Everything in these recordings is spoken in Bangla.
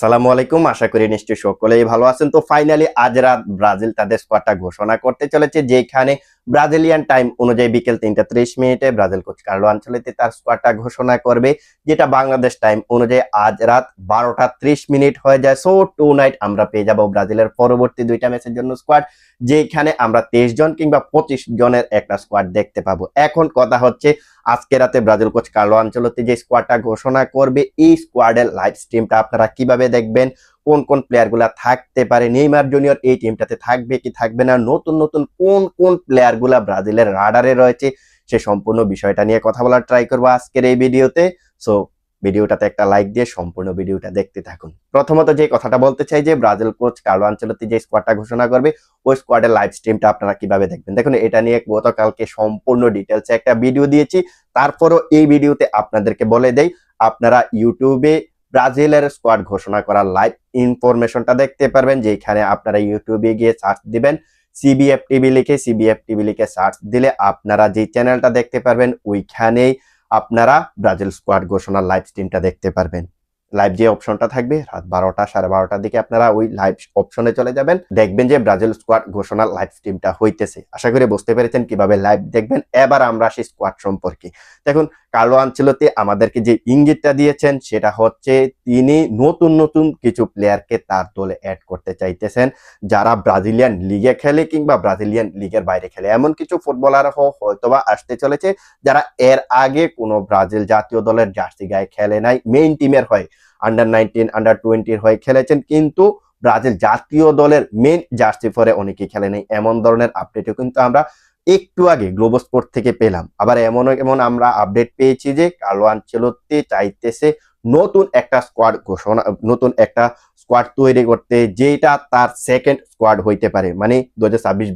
আসসালামু আলাইকুম, আশা করি নিশ্চয়ই সকলেই ভালো আছেন। তো ফাইনালি আজ রাত ব্রাজিল তাদের স্কোয়াডটা ঘোষণা করতে চলেছে, যেখানে ব্রাজিলিয়ান টাইম অনুযায়ী বিকেল তিনটা ত্রিশ মিনিটে ব্রাজিল কোচ কার্লো আঞ্চলিতে তার স্কোয়াডটা ঘোষণা করবে, যেটা বাংলাদেশ টাইম অনুযায়ী আজ রাত বারোটা ত্রিশ মিনিট হয়ে যায়। সো টু নাইট আমরা পেয়ে যাব ব্রাজিলের পরবর্তী দুইটা ম্যাচের জন্য স্কোয়াড যেখানে আমরা তেইশ জন কিংবা পঁচিশ জনের একটা স্কোয়াড দেখতে পাবো। এখন কথা হচ্ছে, আজকে রাতে ব্রাজিল কোচ কার্লো আঞ্চলতি যে স্কোয়াডটা ঘোষণা করবে, এই স্কোয়াডের লাইভ স্ট্রিমটা আপনারা কীভাবে দেখবেন? কোন কোন প্লেয়ারগুলা থাকতে পারে? নেইমার জুনিয়র এই টিমটাতে থাকবে কি থাকবে না? নতুন নতুন কোন কোন প্লেয়ারগুলা ব্রাজিলের রাডারে রয়েছে? সে সম্পূর্ণ বিষয়টা নিয়ে কথা বলার ট্রাই করব আজকের এই ভিডিওতে। সো, ভিডিওটাতে একটা লাইক দিয়ে সম্পূর্ণ ভিডিওটা দেখতে থাকুন। প্রথমত যে কথাটা বলতে চাই যে, ব্রাজিল কোচ কার্লো আঞ্চলতি যে স্কোয়াডটা ঘোষণা করবে, ওই স্কোয়াডের লাইভ স্ট্রিমটা আপনারা কীভাবে দেখবেন? দেখুন, এটা নিয়ে গতকালকে সম্পূর্ণ ডিটেলসে একটা ভিডিও দিয়েছি। তারপরও এই ভিডিওতে আপনাদেরকে বলে দেই, আপনারা ইউটিউবে ব্রাজিলের স্কোয়াড ঘোষণা করার লাইভ ইনফরমেশনটা দেখতে পারবেন, যেখানে আপনারা ইউটিউবে গিয়ে সার্চ দিবেন সিবিএফ টিভি লিখে সিবিএফ টিভি লিখে সার্চ দিলে আপনারা যে চ্যানেলটা দেখতে পারবেন, ওইখানেই আপনারা ব্রাজিল স্কোয়াড ঘোষণার লাইভ স্ট্রিমটা দেখতে পারবেন। লাইভ যে অপশনটা থাকবে, রাত বারোটা, সাড়ে বারোটার দিকে আপনারা ওই লাইভ অপশনে চলে যাবেন। দেখবেন যে ব্রাজিল স্কোয়াড ঘোষণা লাইভ স্ট্রিমটা হইতেছে। আশা করি বুঝতে পেরেছেন কীভাবে লাইভ দেখবেন। এবার আমরা সেই স্কোয়াড সম্পর্কে। দেখুন, কার্লো আঞ্চলতে আমাদেরকে যে ইঙ্গিতটা দিয়েছেন, সেটা হচ্ছে তিনি নতুন নতুন কিছু প্লেয়ারকে তার দলে অ্যাড করতে চাইতেছেন। যারা ব্রাজিলিয়ান লিগে খেলে কিংবা ব্রাজিলিয়ান লিগের বাইরে খেলে। এমন কিছু ফুটবলার হয়তোবা আসতে চলেছে, যারা এর আগে কোনো ব্রাজিল জাতীয় দলের জার্সি গায়ে খেলে নাই মেইন টিমের হয়ে। আন্ডার নাইনটিন আন্ডার টোয়েন্টির হয়ে খেলেছেন। কিন্তু ব্রাজিল জাতীয় দলের মেন জার্সি পরে অনেকে খেলে নেই। এমন ধরনের আপডেটও কিন্তু আমরা একটু আগে গ্লোবো স্পোর্ট থেকে পেলাম। আবার এমন এমন আমরা আপডেট পেয়েছি যে কালোয়ান আনচেলত্তি চাইতেছে নতুন একটা স্কোয়াড ঘোষণা, নতুন একটা স্কোয়াড তৈরি করতে যেটা তার সেকেন্ড স্কোয়াড হইতে পারে। মানে দু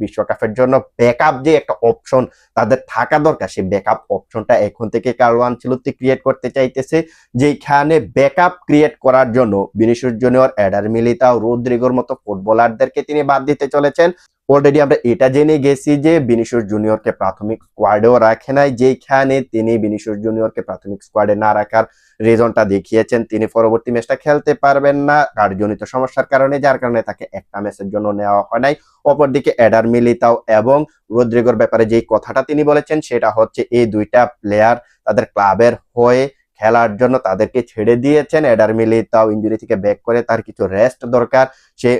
বিশ্বকাপের জন্য ব্যাকআপ যে একটা অপশন তাদের থাকা দরকার, সেই ব্যাকআপ অপশনটা এখন থেকে কার্লো আনচেলত্তি ক্রিয়েট করতে চাইতেছে যেখানে ব্যাকআপ ক্রিয়েট করার জন্য বিনিশুর জুনিয়র, অ্যাডার মিলিতাও, রোদ্রিগোর মতো ফুটবলারদেরকে তিনি বাদ দিতে চলেছেন। অলরেডি আমরা এটা জেনে গেছি যে বিনিশুর জুনিয়রকে প্রাথমিক স্কোয়াডেও রাখে নাই যেখানে তিনি বিনিশুর জুনিয়রকে প্রাথমিক স্কোয়াডে না রাখার রিজনটা দেখিয়েছেন, তিনি পরবর্তী ম্যাচটা খেলতে পারবেন না। কার্যজনিত সমস্যার কারণে, যার কারণে তাকে একটা ম্যাচের জন্য নেওয়া হয় নাই। অপরদিকে এডার মিলিতাও এবং রোদ্রিগোর ব্যাপারে যেই কথাটা তিনি বলেছেন, সেটা হচ্ছে এই দুইটা প্লেয়ার তাদের ক্লাবের হয়ে খেলার জন্য তাদেরকে ছেড়ে দিয়েছেন। এডার মিলিতাও ইঞ্জুরি থেকে ব্যাক করে তার কিছু রেস্ট দরকার। সে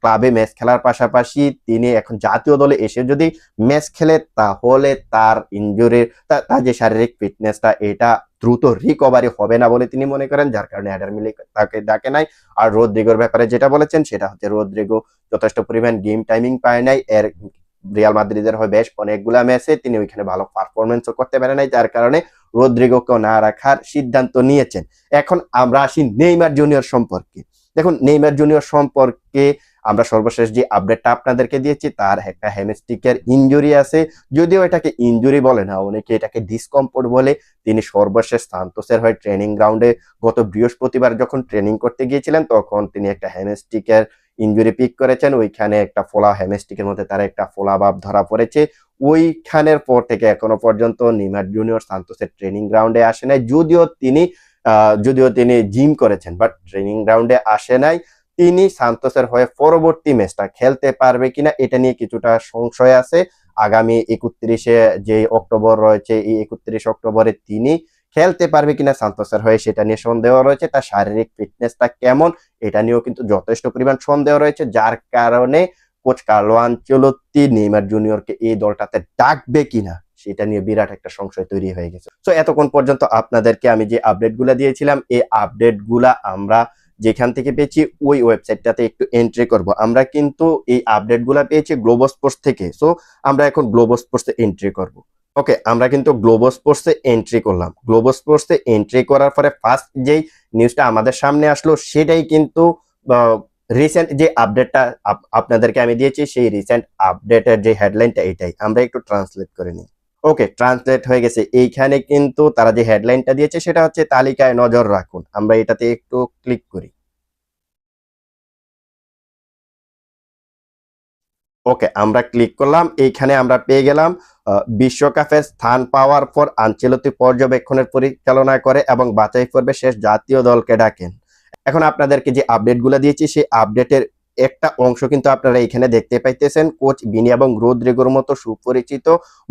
ক্লাবে ম্যাচ খেলার পাশাপাশি তিনি এখন জাতীয় দলে এসে যদি ম্যাচ খেলে, তাহলে তার ইঞ্জুরির তার যে শারীরিক ফিটনেসটা এটা দ্রুত রিকভারি হবে না বলে তিনি মনে করেন, যার কারণে অ্যাডার মিলি তাকে ডাকে নাই। আর রোদ্রিগোর ব্যাপারে যেটা বলেছেন, সেটা হচ্ছে রোদ্রিগো যথেষ্ট পরিমাণ গেম টাইমিং পায় নাই। এর রিয়াল মাদ্রিদের হয় বেশ অনেকগুলা ম্যাচে তিনি ওইখানে ভালো পারফরমেন্সও করতে পারে নাই, যার কারণে রোদ্রিগোকেও না রাখার সিদ্ধান্ত নিয়েছেন। এখন আমরা আসি নেইমার জুনিয়র সম্পর্কে। দেখুন, নেইমার জুনিয়র সম্পর্কে আমরা সর্বশেষ যে আপডেটটা আপনাদেরকে দিয়েছি, তার একটা হ্যামস্টিকের ইঞ্জুরি আছে। যদিও এটাকে ইঞ্জুরি বলে না, অনেকে এটাকে ডিসকমফোর্ট বলে। তিনি সর্বশেষ সান্তোসের হয়ে ট্রেনিং গ্রাউন্ডে গত বৃহস্পতিবার যখন ট্রেনিং করতে গিয়েছিলেন, তখন তিনি একটা হ্যামস্টিকের ইঞ্জুরি পিক করেছেন। ওইখানে একটা ফোলা হ্যামস্টিকের মধ্যে তার একটা ফোলা ভাব ধরা পড়েছে। ওইখানের পর থেকে এখনও পর্যন্ত নিমার জুনিয়র সান্তোসের ট্রেনিং গ্রাউন্ডে আসে নাই। যদিও তিনি যদিও তিনি জিম করেছেন বাট ট্রেনিং গ্রাউন্ডে আসে নাই। তিনি সান্তোসের হয়ে পরবর্তী ম্যাচটা খেলতে পারবে কিনা, এটা নিয়ে কিছুটা সংশয় আছে। আগামী একত্রিশে যে অক্টোবর রয়েছে, এই একত্রিশ অক্টোবরে তিনি খেলতে পারবে কিনা সান্তোসের হয়ে সেটা নিয়ে সন্দেহ রয়েছে। তার শারীরিক ফিটনেসটা কেমন, এটা নিয়েও কিন্তু যথেষ্ট পরিমাণ সন্দেহ রয়েছে, যার কারণে কোচ কার্লো আনচেলত্তি নেইমার জুনিয়রকে এই দলটাতে ডাকবে কিনা, সেটা নিয়ে বিরাট একটা সংশয় তৈরি হয়ে গেছে। তো এতক্ষণ পর্যন্ত আপনাদেরকে আমি যে আপডেটগুলা দিয়েছিলাম, এই আপডেটগুলা আমরা যেখান থেকে পেয়েছি ওই ওয়েবসাইটটাতে একটু এন্ট্রি করব। আমরা কিন্তু এই আপডেটগুলা পেয়েছি গ্লোবো স্পোর্টস থেকে। সো আমরা এখন গ্লোবো স্পোর্টসে এন্ট্রি করব। ওকে আমরা কিন্তু গ্লোবো স্পোর্টসে এন্ট্রি করলাম। গ্লোবো স্পোর্টসে এন্ট্রি করার পরে ফার্স্ট যেই নিউজটা আমাদের সামনে আসলো, সেটাই কিন্তু রিসেন্ট যে আপডেটটা আপনাদেরকে আমি দিয়েছি, সেই রিসেন্ট আপডেটের যে হেডলাইনটা এটাই। আমরা একটু ট্রান্সলেট করে নিই। ওকে ট্রান্সলেট হয়ে গেছে। এইখানে কিন্তু তারা যে হেডলাইনটা দিয়েছে, সেটা হচ্ছে তালিকায় নজর রাখুন। আমরা এটাতে একটু ক্লিক করি। ওকে আমরা ক্লিক করলাম, এইখানে আমরা পেয়ে গেলাম বিশ্বকাপের স্থান পাওয়ার পর আঞ্চলিক পর্যবেক্ষণের পরিচালনা করে এবং বাছাই করবে শেষ জাতীয় দলকে ডাকেন। এখন আপনাদেরকে যে আপডেটগুলো দিয়েছি, সেই আপডেটের একটা অংশ কিন্তু আপনারা এখানে দেখতে পাইতেছেন। কোচ বিনি এবং রোদ্রিগোর মতো সুপরিচিত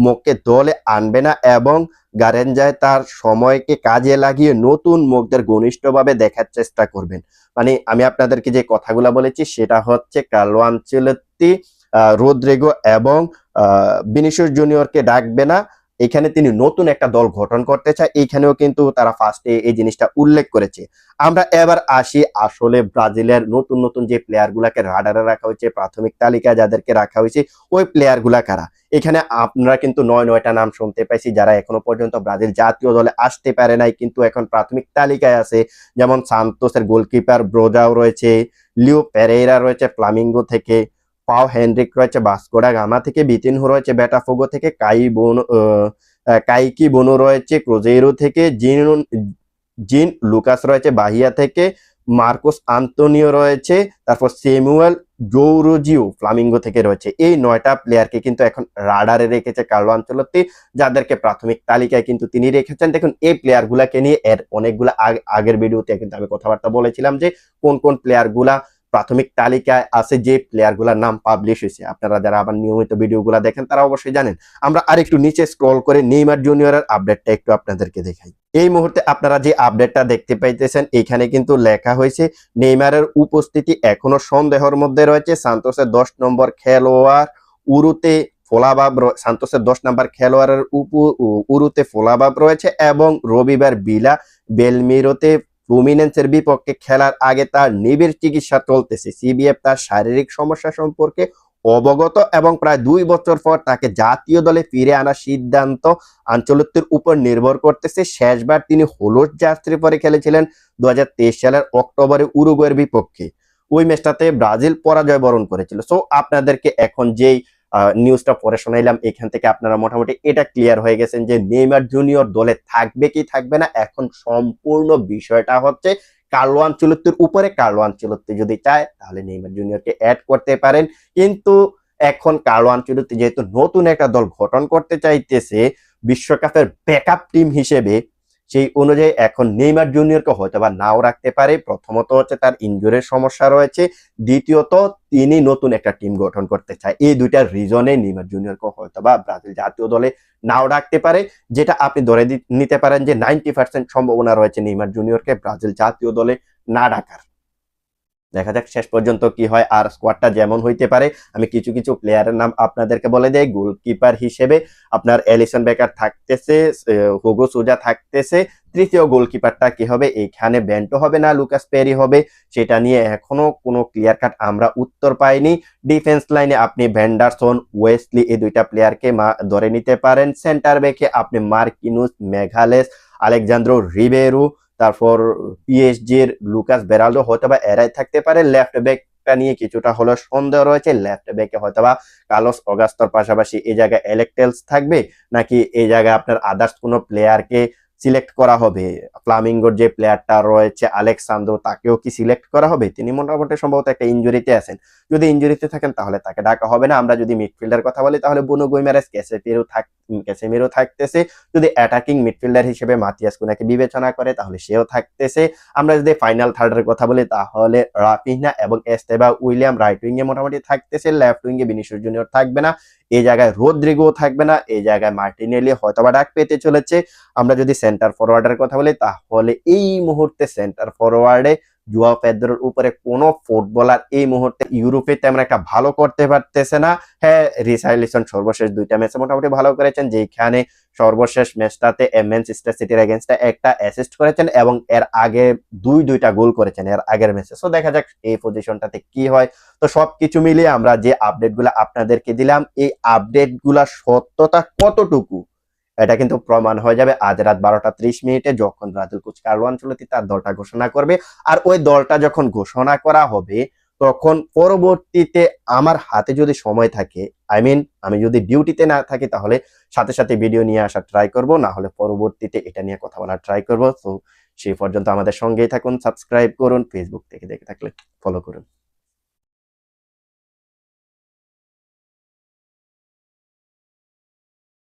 মুখকে দলে আনবে না এবং গারেঞ্জায় তার সময়কে কাজে লাগিয়ে নতুন মুখদের ঘনিষ্ঠভাবে দেখার চেষ্টা করবেন। মানে আমি আপনাদেরকে যে কথাগুলো বলেছি, সেটা হচ্ছে কালো আনচেলত্তি রোদ্রিগো এবং বিনিশিয়াস জুনিয়রকে ডাকবে না। এখানে তিনি নতুন একটা দল গঠন করতে চায়। এইখানেও কিন্তু তারা ফার্স্টে এই জিনিসটা উল্লেখ করেছে। আমরা এবার আসি আসলে ব্রাজিলের নতুন নতুন যে প্লেয়ার গুলাকে রাডারে রাখা হয়েছে, প্রাথমিক তালিকায় যাদেরকে রাখা হয়েছে, ওই প্লেয়ারগুলা কারা? এখানে আপনারা কিন্তু নয় নয়টা নাম শুনতে পাইছি যারা এখনও পর্যন্ত ব্রাজিল জাতীয় দলে আসতে পারে নাই, কিন্তু এখন প্রাথমিক তালিকায় আছে। যেমন সান্তোসের গোলকিপার ব্রোজাও রয়েছে, লিও পেরেইরা রয়েছে, ফ্লামিঙ্গো থেকে। পাও হেনরিক রয়েছে বাস্কোডা গামা থেকে বিতিনহো রয়েছে বেটাফোগো থেকে, কাই বোন কাইকি বনু রয়েছে ক্রোজেরো থেকে, জিন জিন লুকাস রয়েছে, বাহিয়া থেকে, মার্কোস আন্তোনিও রয়েছে, তারপর সেমুয়েল জৌরজিও ফ্লামিঙ্গো থেকে রয়েছে। এই নয়টা প্লেয়ারকে কিন্তু এখন রাডারে রেখেছে কার্লো আঞ্চলত্তি, যাদেরকে প্রাথমিক তালিকায় কিন্তু তিনি রেখেছেন। দেখুন, এই প্লেয়ার গুলাকে নিয়ে এর অনেকগুলা আগের ভিডিওতে কিন্তু আমি কথাবার্তা বলেছিলাম যে, কোন কোন প্লেয়ারগুলা প্রাথমিক তালিকায় আছে যে প্লেয়ারগুলোর নাম পাবলিশ হয়েছে। আপনারা যারা আবার নিয়মিত ভিডিওগুলো দেখেন, তারা অবশ্যই জানেন। আমরা আরেকটু নিচে স্ক্রল করে নেইমার জুনিয়রের আপডেটটা একটু আপনাদেরকে দেখাই। এই মুহূর্তে আপনারা যে আপডেটটা দেখতে পাইতেছেন, এখানে কিন্তু লেখা হয়েছে, নেইমারের উপস্থিতি এখনও সন্দেহের মধ্যে রয়েছে। সান্তোসের দশ নম্বর খেলোয়াড় উরুতে ফোলাবাব সান্তোসের দশ নম্বর খেলোয়াড়ের উরুতে ফোলাবাব রয়েছে এবং রবিবার বিলা বেলমিরোতে ফ্লুমিনেন্সের বিপক্ষে খেলার আগে তার নিবিড় চিকিৎসা চলতেছে। সিবিএফ তার শারীরিক সমস্যা সম্পর্কে অবগত এবং প্রায় দুই বছর পর তাকে জাতীয় দলে ফিরে আনার সিদ্ধান্ত আঞ্চলিকটির উপর নির্ভর করতেছে। শেষবার তিনি হলুদ যাত্রী পরে খেলেছিলেন দু হাজার তেইশ সালের অক্টোবরে উরুগুয়ের বিপক্ষে। ওই ম্যাচটাতে ব্রাজিল পরাজয় বরণ করেছিল। সো আপনাদেরকে এখন যেই নিউজটা পরে শোনাইলাম। এখান থেকে আপনারা মোটামুটি এটা ক্লিয়ার হয়ে গেছেন যে নেইমার জুনিয়র দলে থাকবে কি থাকবে না। এখন সম্পূর্ণ বিষয়টা হচ্ছে কার্লো আঞ্চলত্তির উপরে। কার্লো আঞ্চলত্তি যদি চায়, তাহলে নেইমার জুনিয়রকে অ্যাড করতে পারেন। কিন্তু এখন কার্লো আঞ্চলত্তি যেহেতু নতুন একটা দল গঠন করতে চাইতেছে, বিশ্বকাপের ব্যাকআপ টিম হিসেবে সেই অনুযায়ী এখন নেইমার জুনিয়রকে হয়তো বা নাও রাখতে পারে। প্রথমত হচ্ছে তার ইঞ্জুরির সমস্যা রয়েছে। দ্বিতীয়ত, তিনি নতুন একটা টিম গঠন করতে চায়। এই দুইটা রিজনে নেইমার জুনিয়রকে হয়তো বা ব্রাজিল জাতীয় দলে নাও রাখতে পারে, যেটা আপনি ধরে নিতে পারেন যে নাইনটি সম্ভাবনা রয়েছে নেইমার জুনিয়রকে ব্রাজিল জাতীয় দলে না ডাকার দেখা যাক শেষ পর্যন্ত কি হয় আর স্কোয়াডটা যেমন হইতে পারে। আমি কিছু কিছু প্লেয়ারের নাম আপনাদেরকে বলে দেই। গোলকিপার হিসেবে আপনার এলিসন বেকার থাকতেছে হুগো সুজা থাকতেছে। তৃতীয় গোলকিপারটা কি হবে? এইখানে ব্যান্টো হবে না লুকাস পেরি হবে। সেটা নিয়ে এখনও কোনো ক্লিয়ার কাট আমরা উত্তর পাইনি। ডিফেন্স লাইনে আপনি ভ্যান্ডারসন ওয়েস্টলি এই দুইটা প্লেয়ারকে ধরে নিতে পারেন। সেন্টার ব্যাকে আপনি মার্কিনুস মেঘালেস আলেকজান্দ্রো রিবেরু তারপর পিএসজির লুকাস বেরালো হয়তো বা এরাই থাকতে পারে। লেফট ব্যাক নিয়ে কিছুটা হলো সন্দেহ রয়েছে। লেফট ব্যাকে হয়তো বা কালোস অগাস্তর পাশাপাশি এই জায়গায় এলেকটেলস থাকবে, নাকি এই জায়গায় আপনার আদার্স কোনো প্লেয়ারকে সিলেক্ট করা হবে। ফ্লামিঙ্গোর যে প্লেয়ারটা রয়েছে আলেকসান্দ্রো তাকেও কি সিলেক্ট করা হবে? তিনি মোটামুটি সম্ভবত একটা ইঞ্জুরিতে আছেন। যদি ইঞ্জুরিতে থাকেন, তাহলে তাকে ডাকা হবে না। আমরা যদি মিডফিল্ডার কথা বলি, তাহলে বুনো গুইমারেস ক্যাসেপিরও থাক ক্যাসেমিরও থাকতেছে। যদি অ্যাটাকিং মিডফিল্ডার হিসেবে মাতিয়াস কুনাকে বিবেচনা করে, তাহলে সেও থাকতেছে। আমরা যদি ফাইনাল থার্ডের কথা বলি, তাহলে রাফিনা এবং এস্তেবা উইলিয়াম রাইট উইং এ মোটামুটি থাকতেছে। লেফট উইং এ বিনিশুর জুনিয়র থাকবে না। এই জায়গায় রোদ্রিগো থাকবে না। এই জায়গায় মার্টিনেলি হয়তোবা ডাক পেতে চলেছে। আমরা যদি সেন্টার ফরওয়ার্ডের কথা বলি, তাহলে এই মুহূর্তে সেন্টার ফরওয়ার্ডে জুয়া পেদ্রোর উপরে কোন ফুটবলার এই মুহূর্তে ইউরোপে তেমন একটা ভালো করতে পারতেছে না। হ্যাঁ রিসাইলিসন সর্বশেষ দুইটা ম্যাচে মোটামুটি ভালো করেছেন যেখানে সর্বশেষ ম্যাচটাতে ম্যানচেস্টার সিটির এগেনস্টে একটা অ্যাসিস্ট করেছেন এবং এর আগে দুই দুইটা গোল করেছেন এর আগের ম্যাচে। সো দেখা যাক এই পজিশনটাতে কি হয়। তো সবকিছু মিলিয়ে আমরা যে আপডেটগুলো আপনাদেরকে দিলাম, এই আপডেটগুলা সত্যতা কতটুকু? এটা কিন্তু প্রমাণ হয়ে যাবে। আজ রাত বারোটা ত্রিশ মিনিটে যখন ব্রাজিল কোচ কার্লো আঞ্চলতি তার দলটা ঘোষণা করবে আর ওই দলটা যখন ঘোষণা করা হবে, তখন পরবর্তীতে আমার হাতে যদি সময় থাকে আই মিন আমি যদি ডিউটিতে না থাকি তাহলে সাথে সাথে ভিডিও নিয়ে আসা ট্রাই করব, না হলে পরবর্তীতে এটা নিয়ে কথা বলার ট্রাই করব। তো সেই পর্যন্ত আমাদের সঙ্গেই থাকুন সাবস্ক্রাইব করুন ফেসবুক থেকে দেখে থাকলে ফলো করুন।